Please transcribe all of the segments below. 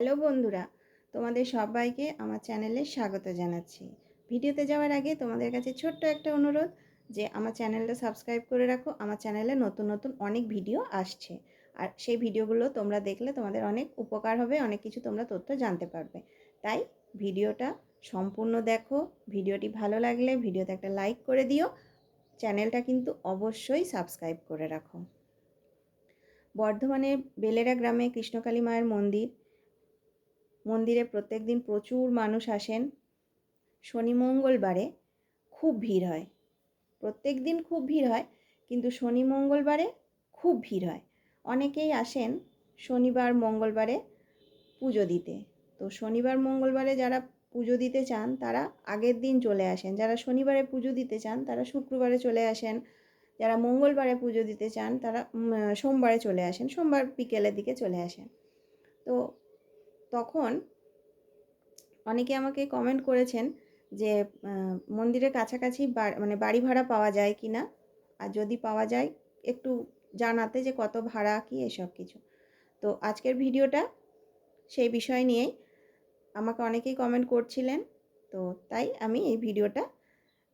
Hello বন্ধুরা, তোমাদের সবাইকে আমার চ্যানেলে স্বাগত জানাচ্ছি। ভিডিওতে যাওয়ার আগে তোমাদের কাছে ছোট্ট একটা অনুরোধ যে আমার চ্যানেলটা সাবস্ক্রাইব করে রাখো, আমার চ্যানেলে নতুন নতুন অনেক ভিডিও আসছে। আর সেই ভিডিওগুলো তোমরা দেখলে তোমাদের অনেক উপকার হবে, অনেক কিছু তোমরা তথ্য জানতে পারবে। তাই ভিডিওটা সম্পূর্ণ দেখো, ভিডিওটি ভালো লাগলে ভিডিওতে একটা লাইক করে দিও, চ্যানেলটা কিন্তু অবশ্যই সাবস্ক্রাইব করে রাখো। বর্ধমানের বেলেরা গ্রামে কৃষ্ণকালী মায়ের মন্দির মন্দিরে প্রত্যেক দিন প্রচুর মানুষ আসেন। শনি মঙ্গলবারে খুব ভিড় হয়। প্রত্যেক দিন খুব ভিড় হয়, কিন্তু শনি মঙ্গলবারে খুব ভিড় হয়। অনেকেই আসেন শনিবার মঙ্গলবারে পুজো দিতে। তো শনিবার মঙ্গলবারে যারা পুজো দিতে চান, তারা আগের দিন চলে আসেন। যারা শনিবারে পুজো দিতে চান, তারা শুক্রবারে চলে আসেন। যারা মঙ্গলবারে পুজো দিতে চান, তারা সোমবারে চলে আসেন। সোমবার বিকেলের দিকে চলে আসেন। তো তখন অনেকে আমাকে কমেন্ট করেছেন যে মন্দিরের কাছাকাছি মানে বাড়ি ভাড়া পাওয়া যায় কি না? আর যদি পাওয়া যায়, একটু জানাতে যে কত ভাড়া কি এসব কিছু। তো আজকের ভিডিওটা সেই বিষয় নিয়েই আমাকে অনেকেই কমেন্ট করছিলেন। তো তাই আমি এই ভিডিওটা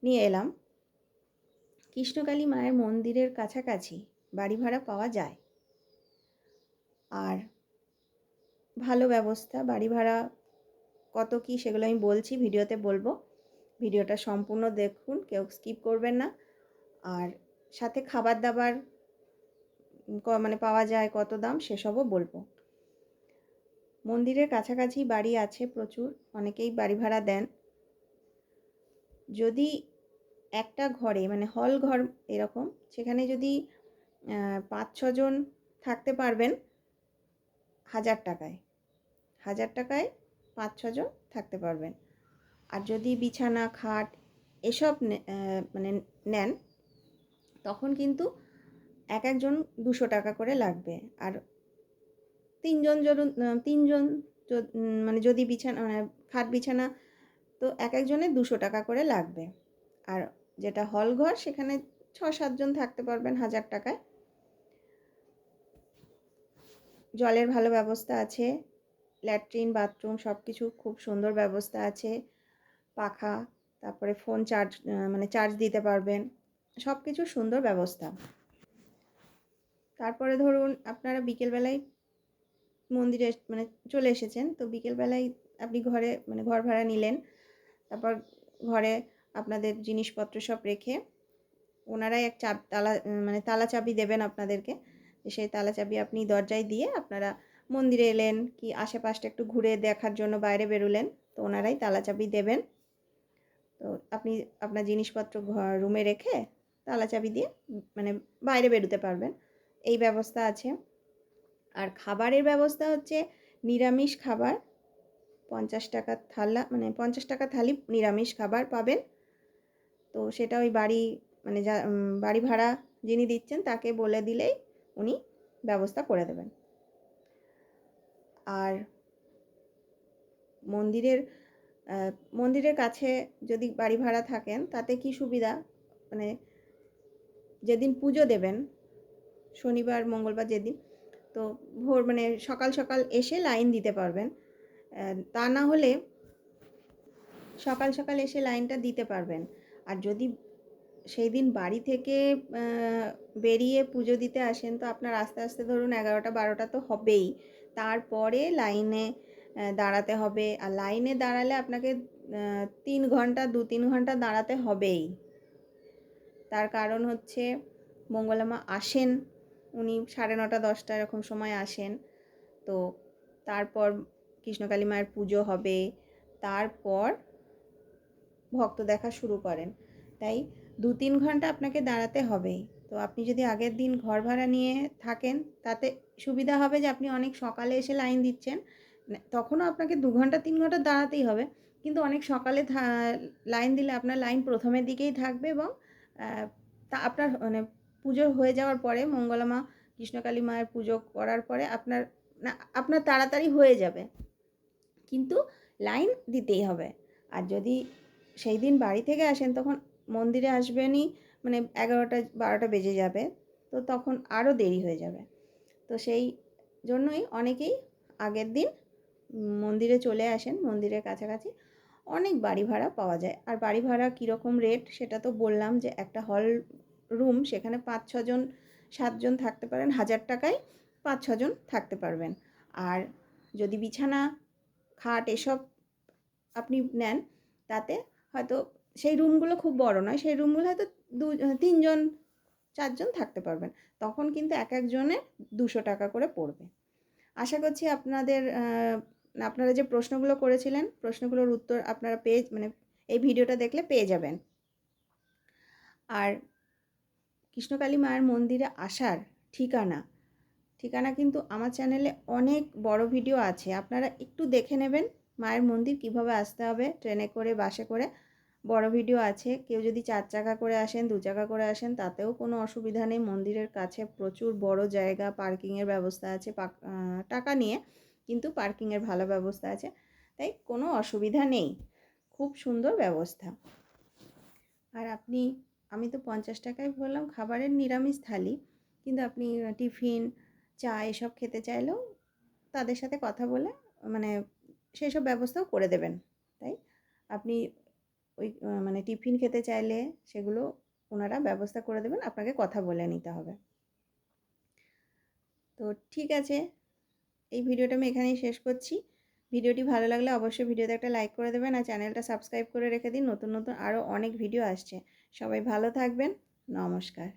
নিয়ে এলাম। কৃষ্ণকালী মায়ের মন্দিরের কাছাকাছি বাড়ি ভাড়া পাওয়া যায়। আর ভালো ব্যবস্থা, বাড়ি ভাড়া কত কি সেগুলো আমি বলছি, ভিডিওতে বলব। ভিডিওটা সম্পূর্ণ দেখুন, কেউ স্কিপ করবেন না। আর সাথে খাবার দাবার মানে পাওয়া যায়, কত দাম সেসবও বলব। মন্দিরের কাছাকাছি বাড়ি আছে প্রচুর, অনেকেই বাড়ি ভাড়া দেন। যদি একটা ঘরে মানে হল ঘর এরকম, সেখানে যদি পাঁচ ছজন থাকতে পারবেন, হাজার টাকায়। হাজার টাকায় পাঁচ ছজন থাকতে পারবেন। আর যদি বিছানা, খাট এসব মানে নেন, তখন কিন্তু এক একজন দুশো টাকা করে লাগবে। আর তিনজন ধরুন তিনজন মানে যদি বিছানা মানে খাট, বিছানা, তো এক একজনের দুশো টাকা করে লাগবে। আর যেটা হল ঘর সেখানে ছ সাতজন থাকতে পারবেন হাজার টাকায়। জলের ভালো ব্যবস্থা আছে। ল্যাট্রিন, বাথরুম সব কিছু খুব সুন্দর ব্যবস্থা আছে। পাখা, তারপরে ফোন চার্জ মানে চার্জ দিতে পারবেন। সব কিছু সুন্দর ব্যবস্থা। তারপরে ধরুন আপনারা বিকেলবেলায় মন্দিরে মানে চলে এসেছেন, তো বিকেলবেলায় আপনি ঘরে মানে ঘর ভাড়া নিলেন, তারপর ঘরে আপনাদের জিনিসপত্র সব রেখে ওনারাই এক চাপ, তালা মানে তালা চাবি দেবেন আপনাদেরকে সেই তালা চাবি আপনি দরজায় দিয়ে আপনারা মন্দিরে এলেন কি আশেপাশটা একটু ঘুরে দেখার জন্য বাইরে বেরোলেন, তো ওনারাই তালা চাবি দেবেন। তো আপনি আপনার জিনিসপত্র ঘর রুমে রেখে তালা চাবি দিয়ে মানে বাইরে বেরোতে পারবেন। এই ব্যবস্থা আছে। আর খাবারের ব্যবস্থা হচ্ছে নিরামিষ খাবার, পঞ্চাশ টাকা থালা মানে পঞ্চাশ টাকা থালি নিরামিষ খাবার পাবেন। তো সেটা ওই বাড়ি মানে যা বাড়ি ভাড়া যিনি দিচ্ছেন তাকে বলে দিলেই উনি ব্যবস্থা করে দেবেন। আর মন্দিরের মন্দিরের কাছে যদি বাড়ি ভাড়া থাকেন, তাতে কি সুবিধা? মানে যেদিন পুজো দেবেন, শনিবার, মঙ্গলবার যেদিন, তো ভোর মানে সকাল সকাল এসে লাইন দিতে পারবেন। তা না হলে সকাল সকাল এসে লাইনটা দিতে পারবেন। আর যদি সেই দিন বাড়ি থেকে বেরিয়ে পুজো দিতে আসেন তো আপনার আস্তে আস্তে ধরুন এগারোটা, বারোটা তো হবেই। তারপরে লাইনে দাঁড়াতে হবে। আর লাইনে দাঁড়ালে আপনাকে তিন ঘণ্টা, দু, তিন ঘণ্টা দাঁড়াতে হবেই। তার কারণ হচ্ছে, মঙ্গলামা আসেন, উনি সাড়ে নটা, দশটা এরকম সময় আসেন। তো তারপর কৃষ্ণকালী মায়ের পুজো হবে। তারপর ভক্ত দেখা শুরু করেন। তাই দু তিন ঘণ্টা আপনাকে দাঁড়াতে হবেই। তো আপনি যদি আগের দিন ঘর ভাড়া নিয়ে থাকেন, তাতে সুবিধা হবে যে আপনি অনেক সকালে এসে লাইন দিচ্ছেন। তখনও আপনাকে দু ঘণ্টা, তিন ঘণ্টা দাঁড়াতেই হবে। কিন্তু অনেক সকালে লাইন দিলে আপনার লাইন প্রথমের দিকেই থাকবে এবং তা আপনার মানে পুজো হয়ে যাওয়ার পরে মঙ্গলামা কৃষ্ণকালী মায়ের পুজো করার পরে আপনার, না, আপনার তাড়াতাড়ি হয়ে যাবে। কিন্তু লাইন দিতেই হবে। আর যদি সেই দিন বাড়ি থেকে আসেন, তখন মন্দিরে আসবেনই মানে এগারোটা, বারোটা বেজে যাবে, তো তখন আরও দেরি হয়ে যাবে। তো সেই জন্যই অনেকেই আগের দিন মন্দিরে চলে আসেন, মন্দিরের কাছাকাছি। অনেক বাড়ি ভাড়া পাওয়া যায়। আর বাড়ি ভাড়া কীরকম রেট সেটা তো বললাম যে একটা হল রুম সেখানে পাঁচ ছজন সাতজন থাকতে পারেন, হাজার টাকায় পাঁচ ছজন থাকতে পারবেন। আর যদি বিছানা, খাট এসব আপনি নেন, তাতে হয়তো সেই রুমগুলো খুব বড় নয়, সেই রুমগুলো হয়তো দু, তিনজন, চারজন থাকতে পারবেন। তখন কিন্তু এক একজনে দুশো টাকা করে পড়বে। আশা করছি আপনাদের আপনারা যে প্রশ্নগুলো করেছিলেন, প্রশ্নগুলোর উত্তর আপনারা পেয়ে মানে এই ভিডিওটা দেখলে পেয়ে যাবেন। আর কৃষ্ণকালী মায়ের মন্দিরে আসার ঠিকানা ঠিকানা কিন্তু আমার চ্যানেলে অনেক বড় ভিডিও আছে। আপনারা একটু দেখে নেবেন মায়ের মন্দির কীভাবে আসতে হবে, ট্রেনে করে, বাসে করে। বড় ভিডিও আছে। কেউ যদি চার চাকা করে আসেন, দু চাকা করে আসেন, তাতেও কোনো অসুবিধা নেই। মন্দিরের কাছে প্রচুর বড় জায়গা, পার্কিংয়ের ব্যবস্থা আছে টাকা নিয়ে, কিন্তু পার্কিংয়ের ভালো ব্যবস্থা আছে। তাই কোনো অসুবিধা নেই। খুব সুন্দর ব্যবস্থা। আর আপনি, আমি তো পঞ্চাশ টাকায় বললাম, খাবারের নিরামিষ থালি। কিন্তু আপনি টিফিন, চা এসব খেতে চাইলেও তাদের সাথে কথা বলে মানে সেই সব ব্যবস্থাও করে দেবেন। তাই আপনি ওই মানে টিফিন খেতে চাইলে সেগুলো ওনারা ব্যবস্থা করে দেবেন, আপনাকে কথা বলে নিতে হবে। তো ঠিক আছে, এই ভিডিওটা আমি এখানেই শেষ করছি। ভিডিওটি ভালো লাগলে অবশ্যই ভিডিওতে একটা লাইক করে দেবেন আর চ্যানেলটা সাবস্ক্রাইব করে রেখে দিন, নতুন নতুন আরও অনেক ভিডিও আসছে। সবাই ভালো থাকবেন, নমস্কার।